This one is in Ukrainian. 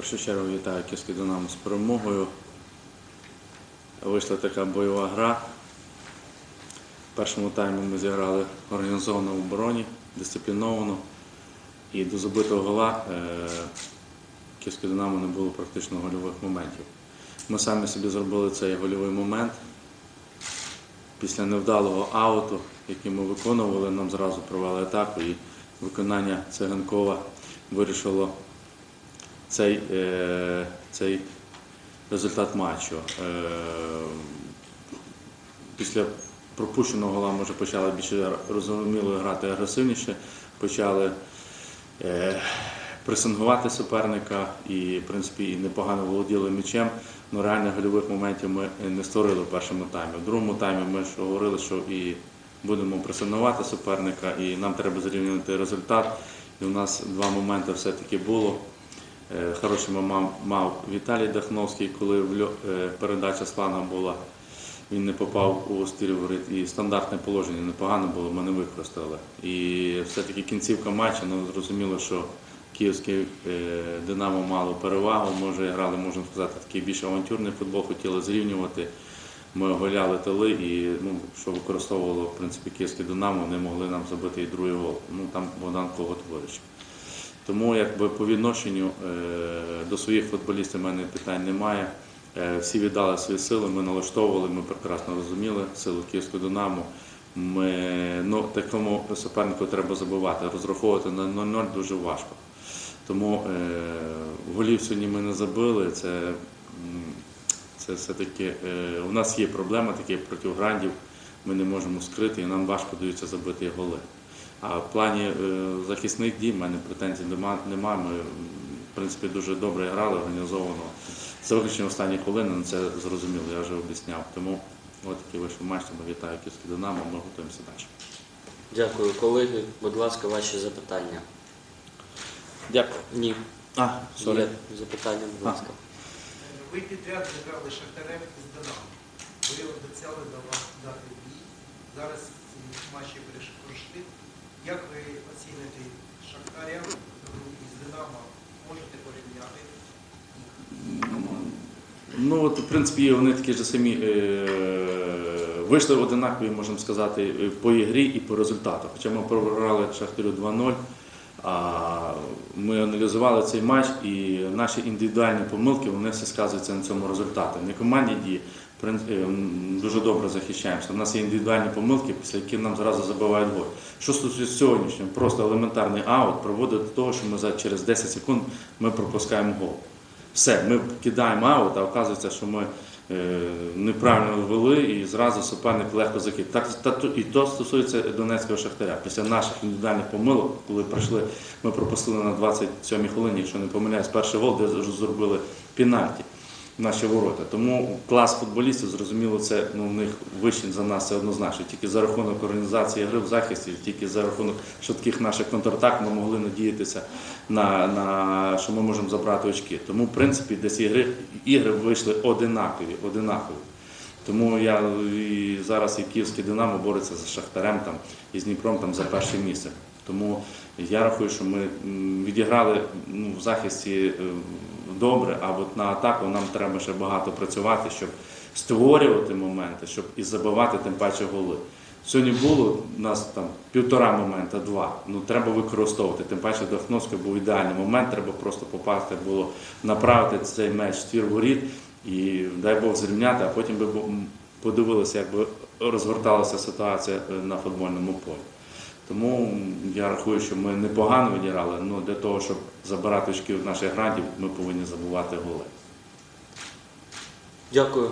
першу чергу вітаю Київський Динамо з перемогою. Вийшла така бойова гра. В першому таймі ми зіграли організовано в обороні, дисципліновано. І до забитого гола е, Київське Динамо не було практично гольових моментів. Ми самі собі зробили цей гольовий момент. Після невдалого ауту, який ми виконували, нам зразу провели атаку і виконання Циганкова вирішило цей, е, цей результат матчу. Е, після пропущеного гола ми вже почали більше розуміло грати агресивніше, почали е, пресингувати суперника і, в принципі, непогано володіли м'ячем. але реально гольових моментів ми не створили в першому таймі. В другому таймі ми ж говорили, що і будемо пресингувати суперника, і нам треба зрівняти результат. І у нас два моменти все-таки було. Е, Хороший мав, мав Віталій Дахновський, коли е, передача Слана була, він не попав у стиль воріт. І стандартне положення непогано було, ми не використали. І все-таки кінцівка матчу, ну зрозуміло, що київський е, Динамо мало перевагу. Ми вже грали, можна сказати, такий більш авантюрний футбол, хотіли зрівнювати. Ми оголяли тили і ну, що використовувало в принципі київське Динамо, не могли нам забити і другий гол. Ну там Богдан Коготворич. Тому якби по відношенню е, до своїх футболістів в мене питань немає. Е, Всі віддали свої сили, ми налаштовували, ми прекрасно розуміли силу Київського Динамо. Ми, ну, такому супернику треба забувати. Розраховувати на 0-0 дуже важко. Тому е, голів сьогодні ми не забили. Це, це все-таки е, у нас є проблема такі проти грандів. Ми не можемо скрити і нам важко даються забити голи. А в плані е, захисних дій в мене претензій нема- немає. Ми, в принципі, дуже добре грали, організовано. За виключенням останні хвилини, ну, це зрозуміло, я вже об'ясняв. Тому от такий вийшов матч, тому вітаю Київське Динамо, ми готуємося далі. Дякую, колеги. Будь ласка, ваші запитання. Дякую. Ні. А, сорі. Є запитання, будь ласка. Ви підряд зіграли Шахтарем із Динамо. Ви обіцяли до вас дати бій. Зараз ці матчі пройшли. Як ви оціните Шахтаря із Динамо? Можете порівняти? Ну, от, в принципі, вони такі ж самі е, вийшли одинакові, можемо сказати, е, по ігрі і по результату. Хоча ми програли Шахтарю 2-0, а ми аналізували цей матч і наші індивідуальні помилки вони все сказуються на цьому результаті. Не командні дії. В Дуже добре захищаємося. У нас є індивідуальні помилки, після яких нам зразу забивають гол. Що стосується сьогоднішнього, просто елементарний аут приводить до того, що ми за через 10 секунд ми пропускаємо гол. Все, ми кидаємо аут, а оказується, що ми е, неправильно ввели і зразу суперник легко закид. Так, та, і то стосується Донецького шахтаря. Після наших індивідуальних помилок, коли прийшли, ми пропустили на 27-й хвилині, якщо не помиляюсь, перший гол, де зробили пенальті наші ворота. Тому клас футболістів, зрозуміло, це ну, в них вищий за нас, це однозначно. Тільки за рахунок організації гри в захисті, тільки за рахунок швидких наших контратак ми могли надіятися на, на що ми можемо забрати очки. Тому, в принципі, десь ігри, ігри вийшли одинакові, одинакові. Тому я і зараз і Київський Динамо бореться з Шахтарем там, і з Дніпром там, за перше місце. Тому я рахую, що ми відіграли ну, в захисті е, добре, а от на атаку нам треба ще багато працювати, щоб створювати моменти, щоб і забивати тим паче голи. Сьогодні було у нас там півтора момента, два. Ну треба використовувати. Тим паче Дахновський був ідеальний момент, треба просто попасти було, направити цей меч в ствір воріт і дай Бог зрівняти, а потім би подивилися, як би розгорталася ситуація е, на футбольному полі. Тому я рахую, що ми непогано відіграли, але для того, щоб забирати очки від наших грандів, ми повинні забувати голи. Дякую.